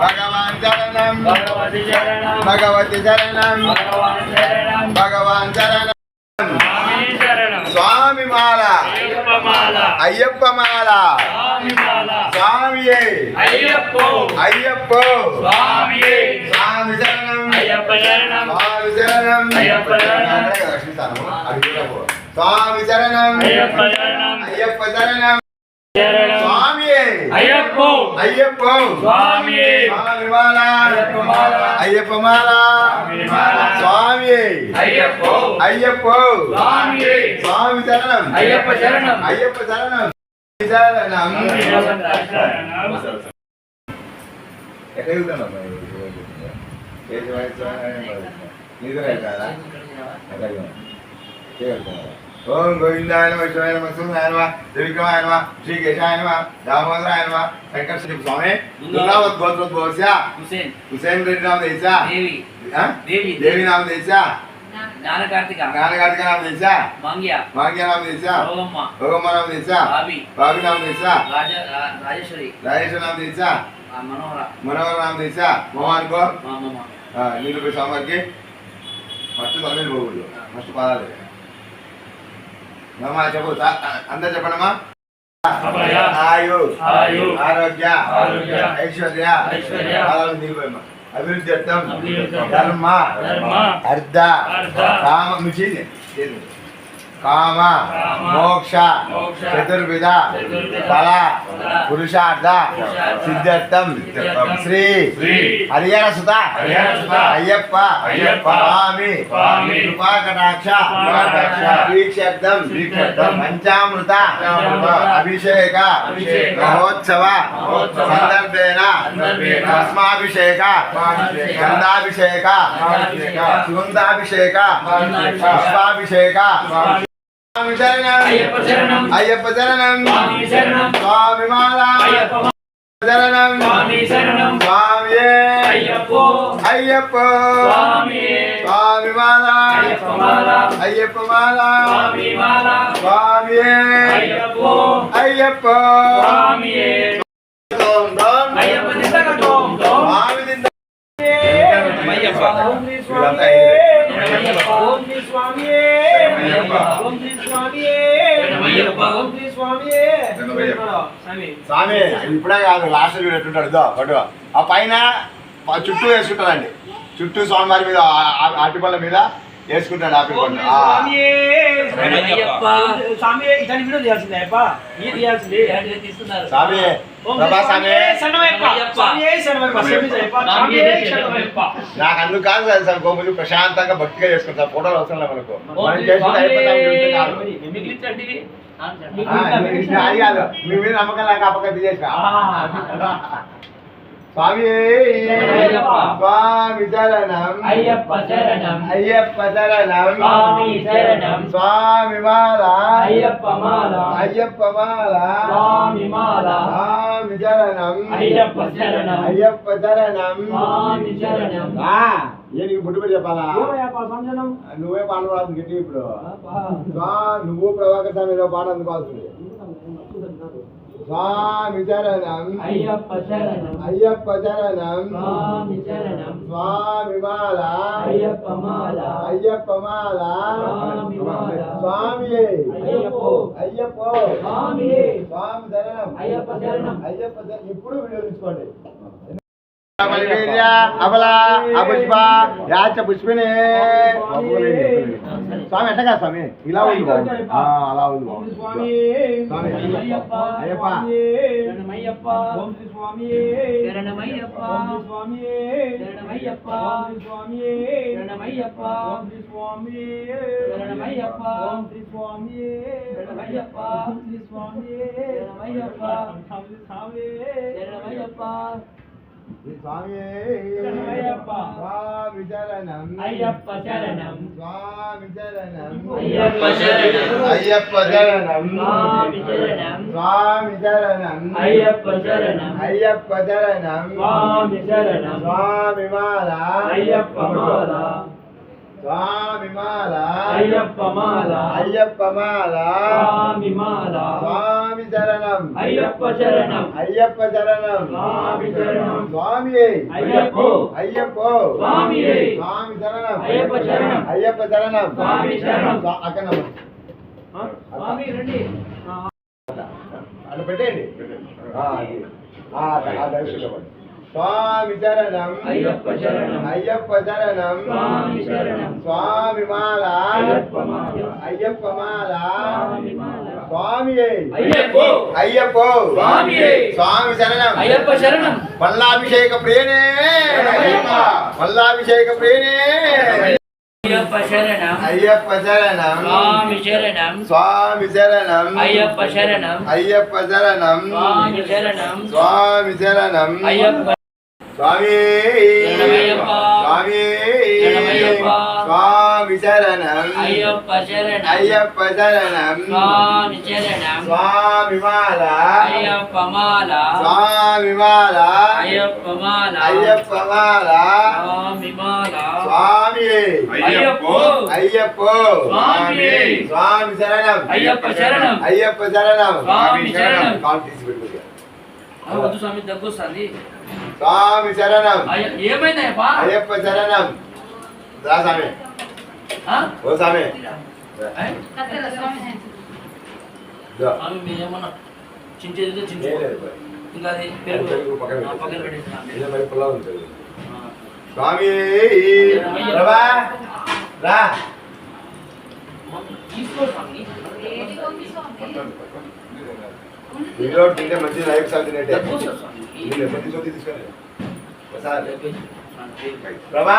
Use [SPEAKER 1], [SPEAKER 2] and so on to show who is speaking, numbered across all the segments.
[SPEAKER 1] భగవాన్ శరణం
[SPEAKER 2] భగవతి శరణం
[SPEAKER 1] భగవతి శరణం
[SPEAKER 2] భగవాన్ శరణం
[SPEAKER 1] భగవాన్ శరణం
[SPEAKER 2] స్వామి శరణం
[SPEAKER 1] స్వామి మాల
[SPEAKER 2] అయ్యప్ప మాల
[SPEAKER 1] అయ్యప్ప మాల
[SPEAKER 2] స్వామి మాల
[SPEAKER 1] స్వామియే
[SPEAKER 2] అయ్యప్ప
[SPEAKER 1] అయ్యప్ప
[SPEAKER 2] స్వామి
[SPEAKER 1] స్వామి శరణం
[SPEAKER 2] అయ్యప్ప శరణం
[SPEAKER 1] స్వామి శరణం
[SPEAKER 2] అయ్యప్ప శరణం.
[SPEAKER 1] అక్కడే రక్షిస్తాను. అది కూడా పో. స్వామి శరణం
[SPEAKER 2] అయ్యప్ప శరణం
[SPEAKER 1] అయ్యప్ప శరణం ఎక్కడ వెళ్తాను ఓం గోవిందాయ నమ శివాయ నమ సూర్యాయ నమ త్రివిక్రమాయ నమ శ్రీ కేశాయ నమ దామోదరాయ నమ శంకర శ్రీ స్వామి దుర్గావత్ గోత్రోద్భవస్య
[SPEAKER 3] హుసేన్
[SPEAKER 1] హుసేన్ రెడ్డి నామ దేశా
[SPEAKER 3] దేవి? దేవి
[SPEAKER 1] దేవి నామ దేశా
[SPEAKER 3] జ్ఞాన కార్తిక
[SPEAKER 1] జ్ఞానగారిక నామ
[SPEAKER 3] మంగ్య
[SPEAKER 1] భోగమ్మ
[SPEAKER 3] బావి రాజ రాజేశ్వరి
[SPEAKER 1] రాజేశ్వర
[SPEAKER 3] మనోహర
[SPEAKER 1] మనోహర నామ దేశా మోహన్కో
[SPEAKER 3] మా అమ్మమ్మ
[SPEAKER 1] నీళ్ళు స్వామికి ఫస్ట్ తొమ్మిది పోగులు ఫస్ట్ పదాలు. అమ్మా చెప్పు అందరు చెప్పండమ్మా. ఆయు ఆరోగ్య ఐశ్వర్య నిలిపోయమ్మా అభివృద్ధి అర్థం.
[SPEAKER 2] అర్థం.
[SPEAKER 1] ధర్మ అర్ధ కామ చేయండి. కామ మోక్ష చతుర్విధ ఫల పురుషార్థ సిద్ధార్థం శ్రీ హరిహర సుత అయ్యప్ప స్వామి
[SPEAKER 2] స్వామి
[SPEAKER 1] కృపా కటాక్ష
[SPEAKER 2] కటాక్ష
[SPEAKER 1] దీక్షర్థం
[SPEAKER 2] దీక్షర్థం
[SPEAKER 1] పంచామృత అభిషేక మహోత్సవ సందర్భేన భస్మాభిషేక గంధాభిషేక
[SPEAKER 2] గంధాభిషేక
[SPEAKER 1] సుగంధాభిషేక పుష్పాభిషేక
[SPEAKER 2] అయ్యప్ప శరణం.
[SPEAKER 1] అయ్యప్ప శరణం.
[SPEAKER 2] స్వామి
[SPEAKER 1] మాల. శరణం.
[SPEAKER 2] స్వామి అయ్యప్ప.
[SPEAKER 1] అయ్యప్ప.
[SPEAKER 2] స్వామి
[SPEAKER 1] స్వామి మాల.
[SPEAKER 2] అయ్యప్ప మాల. స్వామి అయ్యప్ప.
[SPEAKER 1] అయ్యప్ప.
[SPEAKER 2] స్వామి.
[SPEAKER 1] ఇప్పుడే కాదు లాస్ట్ వీడు ఎట్టుంటాడు పట్టు ఆ పైన ఆ చుట్టూ వేసుకుంటాడండి చుట్టూ స్వామివారి మీద ఆ- ఆ- అరటిపళ్ళ మీద వేసుకుంటాడు ఆపిల్ పండు ఆ.
[SPEAKER 3] అయ్యప్ప
[SPEAKER 4] స్వామి ఇతని వీడియో తీయాల్సిందే అప్ప ఈ తీయాల్సిందే
[SPEAKER 3] ఇలాంటివి తీస్తున్నారు
[SPEAKER 1] స్వామి
[SPEAKER 4] ఓం
[SPEAKER 1] ప్రభా స్వామి
[SPEAKER 4] శరణమయ్యప్ప. స్వామి శరణమయ్యప్ప. స్వామి శరణమయ్యప్ప. స్వామి శరణమయ్యప్ప.
[SPEAKER 1] నాకు అందుకు కాదు కదా సార్ గోములు ప్రశాంతంగా భక్తిగా చేసుకుంటా ఫోటోలు అవసరం లేదు మనకు మనం చేసుకుంటే మీ మీద నమ్మకం లేక అపకత్తి చేసిన స్వామి. స్వామి శరణం.
[SPEAKER 3] అయ్యప్ప శరణం.
[SPEAKER 1] అయ్యప్ప శరణం.
[SPEAKER 3] స్వామి శరణం.
[SPEAKER 1] స్వామి మాల.
[SPEAKER 3] అయ్యప్ప మాల.
[SPEAKER 1] అయ్యప్ప మాల.
[SPEAKER 3] స్వామి మాల.
[SPEAKER 1] స్వామి శరణం.
[SPEAKER 3] అయ్యప్ప శరణం.
[SPEAKER 1] అయ్యప్ప శరణం.
[SPEAKER 3] స్వామి శరణం.
[SPEAKER 1] ఆ, ఏ నీకు బుట్టు పెట్టి చెప్పాలా? నువ్వే పాట గట్టి ఇప్పుడు. నువ్వు ప్రభాకర్ స్వామి పాట అందుకోవాల్సింది. స్వామి శరణం
[SPEAKER 3] అయ్యప్ప శరణం.
[SPEAKER 1] అయ్యప్ప శరణం.
[SPEAKER 3] స్వామి శరణం.
[SPEAKER 1] స్వామి మాల.
[SPEAKER 3] అయ్యప్ప మాల.
[SPEAKER 1] అయ్యప్ప మాల.
[SPEAKER 3] స్వామి మాల.
[SPEAKER 1] స్వామి
[SPEAKER 3] అయ్యప్ప.
[SPEAKER 1] అయ్యప్ప.
[SPEAKER 3] స్వామి.
[SPEAKER 1] స్వామి శరణం.
[SPEAKER 3] అయ్యప్ప శరణం.
[SPEAKER 1] అయ్యప్ప శరణం. ఇప్పుడు వీడియో తీసుకోండి అబల అపుష్ప యాచ పుష్పిని స్వామి ఎట్టగా స్వామి ఇలా ఉంది బాబు. ఆ, అలా ఉంది బాబు.
[SPEAKER 4] స్వామి
[SPEAKER 1] స్వామి.
[SPEAKER 3] అయ్యప్ప.
[SPEAKER 1] అయ్యప్ప
[SPEAKER 3] శరణమయ్యప్ప
[SPEAKER 4] ఓం శ్రీ స్వామి
[SPEAKER 3] శరణమయ్యప్ప
[SPEAKER 4] ఓం శ్రీ స్వామి
[SPEAKER 3] శరణమయ్యప్ప
[SPEAKER 4] ఓం శ్రీ స్వామి
[SPEAKER 3] శరణమయ్యప్ప
[SPEAKER 4] ఓం శ్రీ స్వామి சுவாமி சரணம் ஐயப்ப
[SPEAKER 3] சரணம்.
[SPEAKER 4] சுவாமி சரணம் ஐயப்ப
[SPEAKER 3] சரணம்.
[SPEAKER 4] ஐயப்ப சரணம்
[SPEAKER 3] சுவாமி
[SPEAKER 1] சரணம்
[SPEAKER 4] சுவாமி
[SPEAKER 1] சரணம். ஐயப்ப
[SPEAKER 3] சரணம். ஐயப்ப
[SPEAKER 1] சரணம் சுவாமி
[SPEAKER 3] மாலா. ஐயப்ப
[SPEAKER 1] மாலா. சுவாமி
[SPEAKER 3] சுவாமி శరణం అయ్యప్ప శరణం
[SPEAKER 1] అయ్యప్ప శరణం
[SPEAKER 3] స్వామి శరణం
[SPEAKER 1] స్వామి
[SPEAKER 3] అయ్యప్పో. అయ్యప్పో. స్వామి
[SPEAKER 1] స్వామి శరణం
[SPEAKER 3] అయ్యప్ప శరణం
[SPEAKER 1] అయ్యప్ప శరణం
[SPEAKER 3] స్వామి శరణం.
[SPEAKER 1] అక్కడ.
[SPEAKER 3] స్వామి రండి.
[SPEAKER 1] అక్కడ పెట్టేయండి. స్వామి శరణం
[SPEAKER 3] అయ్యప్ప శరణం
[SPEAKER 1] అయ్యప్ప శరణం
[SPEAKER 3] స్వామి శరణం
[SPEAKER 1] స్వామి మాల.
[SPEAKER 3] అయ్యప్ప మాల.
[SPEAKER 1] சுவாமியே. ஐயப்போ.
[SPEAKER 3] ஐயப்போ. சுவாமியே.
[SPEAKER 1] சுவாமி
[SPEAKER 3] சரணம்.
[SPEAKER 1] ஐயப்ப
[SPEAKER 3] சரணம்.
[SPEAKER 1] பல்லாபிஷேக பிரியனே.
[SPEAKER 3] பல்லாபிஷேக பிரியனே.
[SPEAKER 1] ஐயப்ப சரணம்.
[SPEAKER 3] ஐயப்ப
[SPEAKER 1] சரணம். சுவாமி
[SPEAKER 3] சரணம். சுவாமி
[SPEAKER 1] சரணம். ஐயப்ப
[SPEAKER 3] சுவாமி சுவாமி.
[SPEAKER 1] స్వామి శరణం
[SPEAKER 3] అయ్యప్ప శరణం.
[SPEAKER 1] అయ్యప్ప శరణం.
[SPEAKER 3] స్వామి శరణం.
[SPEAKER 1] స్వామి మాల.
[SPEAKER 3] అయ్యప్ప మాల.
[SPEAKER 1] స్వామి మాల.
[SPEAKER 3] అయ్యప్ప మాల.
[SPEAKER 1] అయ్యప్ప మాల.
[SPEAKER 3] స్వామి మాల.
[SPEAKER 1] స్వామి.
[SPEAKER 3] అయ్యప్పో.
[SPEAKER 1] అయ్యప్పో.
[SPEAKER 3] స్వామి.
[SPEAKER 1] స్వామి శరణం.
[SPEAKER 3] అయ్యప్ప శరణం.
[SPEAKER 1] అయ్యప్ప శరణం.
[SPEAKER 3] స్వామి శరణం.
[SPEAKER 1] కాలు తీసి పెట్టుకో.
[SPEAKER 3] ఆ, వద్దు స్వామి దగ్గు వస్తుంది.
[SPEAKER 1] స్వామి శరణం.
[SPEAKER 3] అయ్య- ఏమైందయ్యప్ప?
[SPEAKER 1] అయ్యప్ప శరణం. రా స్వామి.
[SPEAKER 3] ఆ?
[SPEAKER 1] ఓ స్వామి
[SPEAKER 3] ఏ?
[SPEAKER 1] దా.
[SPEAKER 3] స్వామి మీరేమన్నా చించేది
[SPEAKER 1] ఏం
[SPEAKER 3] చించు
[SPEAKER 1] లేదు.
[SPEAKER 3] ఇంకా అది పెరుగు
[SPEAKER 1] పెరుగు పక్కన
[SPEAKER 3] ఆ, పక్కన
[SPEAKER 1] పెట్టు.
[SPEAKER 3] పెట్టేసి
[SPEAKER 1] ఏదో మరి పులావ్ ఉంటుంది.
[SPEAKER 3] ఆ.
[SPEAKER 1] స్వామి ప్రభా రా
[SPEAKER 3] తీసుకో స్వామి
[SPEAKER 1] ఇంట్లో తింటే మంచి లైఫ్ స్టైల్ తినేటే
[SPEAKER 3] దగ్గు వస్తుంది స్వామి
[SPEAKER 1] నీళ్ళు ఎప్పుడు తీసుకొని తీసుకొని ఒకసారి
[SPEAKER 3] దగ్గు స్వామి.
[SPEAKER 1] ప్రభా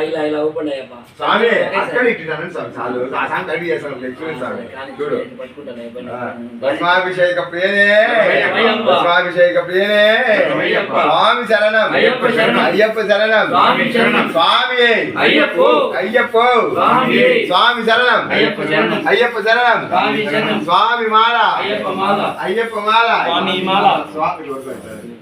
[SPEAKER 3] ఇలా అయ్యప్ప.
[SPEAKER 1] స్వామి. అక్కడ స్వామి చాలు. ఆ సాంగ్ స్వామి చూడు. భస్మాభిషేక ప్రియనే. భస్మాభిషేక ప్రియనే. స్వామి శరణం.
[SPEAKER 3] అయ్యప్ప శరణం.
[SPEAKER 1] అయ్యప్ప శరణం.
[SPEAKER 3] స్వామి అయ్యప్పో.
[SPEAKER 1] అయ్యప్పో.
[SPEAKER 3] స్వామి.
[SPEAKER 1] శరణం.
[SPEAKER 3] అయ్యప్ప శరణం. స్వామి
[SPEAKER 1] మాల.
[SPEAKER 3] అయ్యప్ప మాల.
[SPEAKER 1] అయ్యప్ప మాల.
[SPEAKER 4] స్వామి మాల.
[SPEAKER 1] స్వామి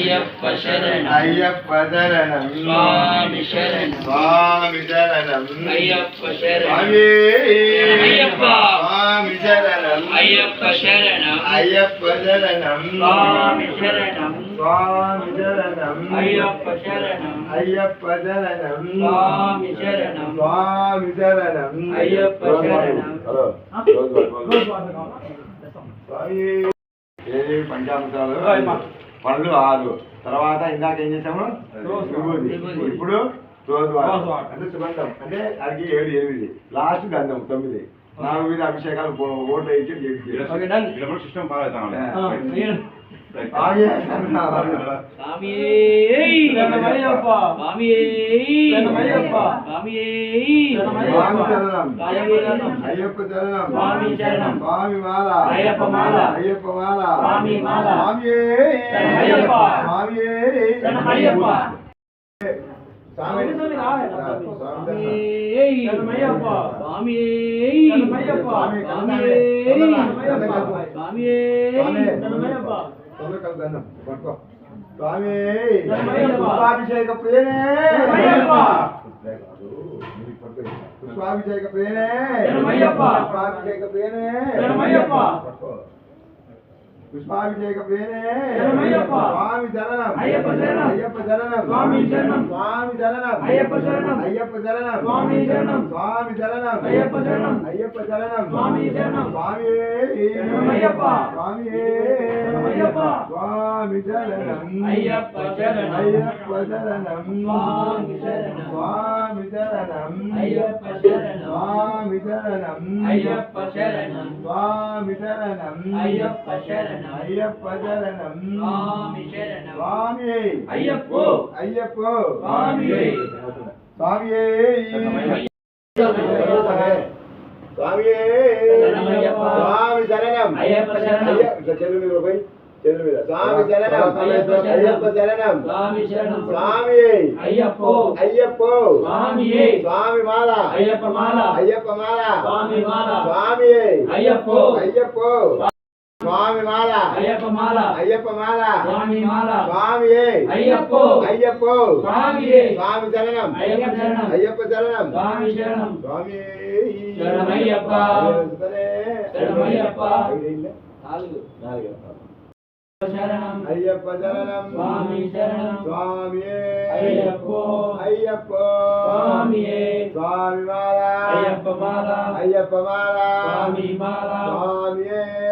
[SPEAKER 3] అయ్యప్ప
[SPEAKER 1] శరణం.
[SPEAKER 3] అయ్యప్ప శరణం. స్వామి శరణం.
[SPEAKER 1] స్వామి
[SPEAKER 3] శరణం.
[SPEAKER 1] అయ్యప్ప శరణం.
[SPEAKER 3] స్వామి అయ్యప్ప.
[SPEAKER 1] స్వామి శరణం.
[SPEAKER 3] అయ్యప్ప శరణం.
[SPEAKER 1] అయ్యప్ప శరణం.
[SPEAKER 3] స్వామి శరణం.
[SPEAKER 1] స్వామి శరణం.
[SPEAKER 3] అయ్యప్ప శరణం.
[SPEAKER 1] అయ్యప్ప శరణం.
[SPEAKER 3] స్వామి శరణం.
[SPEAKER 1] పళ్ళు ఆరు. తర్వాత ఇందాక ఏం చేసాము. ఇప్పుడు. అంటే సుగంధం అంటే అడిగి ఏడు ఎనిమిది. లాస్ట్ గంధం తొమ్మిది. నాలుగు మీద అభిషేకాలు ఓట్లు వేయించి
[SPEAKER 2] సిస్టమ్ బాగా
[SPEAKER 4] ఆ, నేను
[SPEAKER 1] ఆగే.
[SPEAKER 3] స్వామి
[SPEAKER 4] శరణమయ్యప్ప.
[SPEAKER 3] స్వామి
[SPEAKER 4] శరణమయ్యప్ప.
[SPEAKER 3] స్వామి
[SPEAKER 1] స్వామి శరణం
[SPEAKER 3] శరణం.
[SPEAKER 1] అయ్యప్ప శరణం
[SPEAKER 3] స్వామి శరణం.
[SPEAKER 1] స్వామి మాల
[SPEAKER 3] అయ్యప్ప మాల.
[SPEAKER 1] అయ్యప్ప మాల
[SPEAKER 3] స్వామి మాల.
[SPEAKER 1] స్వామి
[SPEAKER 4] శరణమయ్యప్ప.
[SPEAKER 1] స్వామి
[SPEAKER 4] శరణమయ్యప్ప.
[SPEAKER 1] స్వామి
[SPEAKER 4] స్వామి రావే.
[SPEAKER 1] స్వామి
[SPEAKER 3] స్వామి
[SPEAKER 1] శరణం.
[SPEAKER 4] శరణమయ్యప్ప.
[SPEAKER 3] స్వామి
[SPEAKER 1] తొందరగా గంధం. పట్టుకో. స్వామి. పుష్పాభిషేక
[SPEAKER 4] శరణమయ్యప్ప.
[SPEAKER 1] పుష్పాభిషేక
[SPEAKER 4] శరణమయ్యప్ప.
[SPEAKER 1] పుష్పాభిషేక
[SPEAKER 4] శరణమయ్యప్ప.
[SPEAKER 1] స్వామి
[SPEAKER 4] అయ్యప్ప శరణం స్వామి.
[SPEAKER 1] స్వామి శరణం
[SPEAKER 4] అయ్యప్ప శరణం.
[SPEAKER 1] అయ్యప్ప శరణం
[SPEAKER 4] స్వామి శరణం.
[SPEAKER 1] స్వామి శరణం
[SPEAKER 4] అయ్యప్ప శరణం.
[SPEAKER 1] అయ్యప్ప శరణం
[SPEAKER 4] స్వామి శరణం.
[SPEAKER 1] స్వామి
[SPEAKER 4] శరణమయ్యప్ప.
[SPEAKER 1] స్వామి.
[SPEAKER 3] అయ్యప్ప
[SPEAKER 1] స్వామి శరణం
[SPEAKER 3] అయ్యప్ప శరణం
[SPEAKER 1] అయ్యప్ప శరణం
[SPEAKER 3] స్వామి శరణం
[SPEAKER 1] స్వామి శరణం
[SPEAKER 3] అయ్యప్ప శరణం
[SPEAKER 1] స్వామి శరణం
[SPEAKER 3] అయ్యప్ప శరణం
[SPEAKER 1] స్వామి శరణం
[SPEAKER 3] అయ్యప్ప శరణం
[SPEAKER 1] అయ్యప్ప శరణం
[SPEAKER 3] స్వామి శరణం
[SPEAKER 1] స్వామి
[SPEAKER 3] అయ్యప్పో
[SPEAKER 1] అయ్యప్ప
[SPEAKER 3] స్వామి சாமியே
[SPEAKER 1] சாமியே சுவாமி
[SPEAKER 3] சரணம் செல்லுமீரோ
[SPEAKER 1] போய் சுவாமி சரணம் ஐயப்ப சரணம் சுவாமியே ஐயப்போ ஐயப்போ சுவாமியே
[SPEAKER 3] சுவாமி மாலா
[SPEAKER 1] ஐயப்ப மாலா
[SPEAKER 3] ஐயப்ப மாலா
[SPEAKER 1] சுவாமி
[SPEAKER 3] மாலா
[SPEAKER 1] சுவாமியே
[SPEAKER 3] ஐயப்போ
[SPEAKER 1] ஐயப்போ சுவாமி
[SPEAKER 3] மாலா. ஐயப்ப
[SPEAKER 1] மாலா. ஐயப்ப
[SPEAKER 3] மாலா. சுவாமி
[SPEAKER 1] மாலா.
[SPEAKER 3] சுவாமியே.
[SPEAKER 1] ஐயப்போ. ஐயப்போ. சுவாமியே.
[SPEAKER 3] சுவாமி சரணம்.
[SPEAKER 1] ஐயப்ப சரணம்.
[SPEAKER 3] ஐயப்ப சரணம்.
[SPEAKER 1] சுவாமி
[SPEAKER 3] சரணம்.
[SPEAKER 1] சுவாமி.
[SPEAKER 3] சரணம்
[SPEAKER 1] ஐயப்பா சரணம்.
[SPEAKER 3] ஐயப்பா நாலு
[SPEAKER 1] நாலு சரணம்.
[SPEAKER 3] ஐயப்ப சரணம்.
[SPEAKER 1] சுவாமி
[SPEAKER 3] சரணம். சுவாமியே.
[SPEAKER 1] ஐயப்போ.
[SPEAKER 3] ஐயப்போ.
[SPEAKER 1] சுவாமியே.
[SPEAKER 3] சுவாமி
[SPEAKER 1] மாலா. ஐயப்ப
[SPEAKER 3] மாலா. ஐயப்ப
[SPEAKER 1] மாலா.
[SPEAKER 3] சுவாமி
[SPEAKER 1] மாலா.
[SPEAKER 3] சுவாமியே.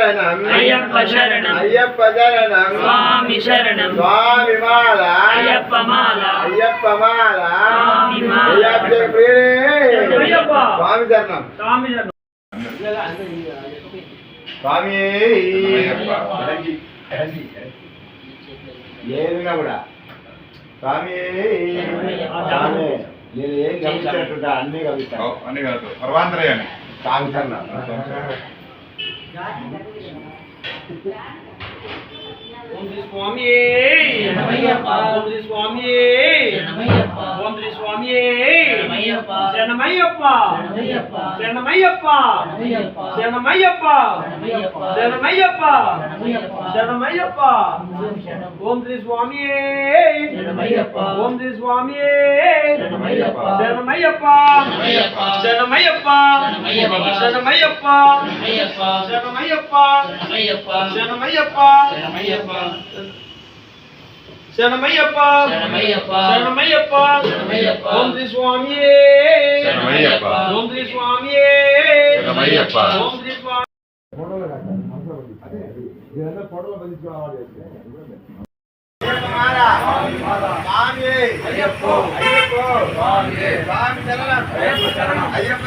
[SPEAKER 1] శరణం.
[SPEAKER 3] అయ్యప్ప శరణం.
[SPEAKER 1] అయ్యప్ప శరణం.
[SPEAKER 3] స్వామి శరణం.
[SPEAKER 1] స్వామి మాల.
[SPEAKER 2] అయ్యప్ప మాల.
[SPEAKER 1] అయ్యప్ప మాల.
[SPEAKER 2] స్వామి మాల.
[SPEAKER 1] అయ్యప్ప ప్రియే.
[SPEAKER 4] అయ్యప్ప.
[SPEAKER 1] స్వామి శరణం.
[SPEAKER 4] స్వామి శరణం.
[SPEAKER 1] స్వామి. ఏదున్నా కూడా. స్వామి. స్వామి. నేను ఏం గమనించినట్టుంటా అన్ని గమనిస్తాను.
[SPEAKER 5] అన్ని కాదు. సర్వాంతరయాన్ని
[SPEAKER 1] స్వామి శరణం.
[SPEAKER 4] ఓం శ్రీ స్వామి
[SPEAKER 3] శరణమయ్యప్ప.
[SPEAKER 4] ఓం శ్రీ స్వామి
[SPEAKER 3] శరణమయ్యప్ప.
[SPEAKER 4] ఓం శ్రీ స్వామి
[SPEAKER 3] శరణమయ్యప్ప.
[SPEAKER 4] శరణమయ్యప్ప
[SPEAKER 3] శరణమయ్యప్ప.
[SPEAKER 4] శరణమయ్యప్ప
[SPEAKER 3] శరణమయ్యప్ప.
[SPEAKER 4] శరణమయ్యప్ప
[SPEAKER 3] శరణమయ్యప్ప.
[SPEAKER 4] శరణమయ్యప్ప
[SPEAKER 3] శరణమయ్యప్ప.
[SPEAKER 4] శరణమయ్యప్ప ఓం శ్రీ స్వామి
[SPEAKER 3] శరణమయ్యప్ప.
[SPEAKER 4] ఓం శ్రీ స్వామి
[SPEAKER 3] శరణమయ్యప్ప.
[SPEAKER 4] శరణమయ్యప్ప
[SPEAKER 3] శరణమయ్యప్ప.
[SPEAKER 4] శరణమయ్యప్ప
[SPEAKER 3] శరణమయ్యప్ప.
[SPEAKER 4] శరణమయ్యప్ప சரணமையப்பா சரணமையப்பா சரணமையப்பா
[SPEAKER 1] சரணமையப்பா ஓம் ஸ்ரீ சுவாமியே சரணமையப்பா ஓம் ஸ்ரீ சுவாமியே சரணமையப்பா ஓம் ஸ்ரீ சுவாமி ஐயப்போ ஐயப்போ சாமி சரணம் ஐயப்ப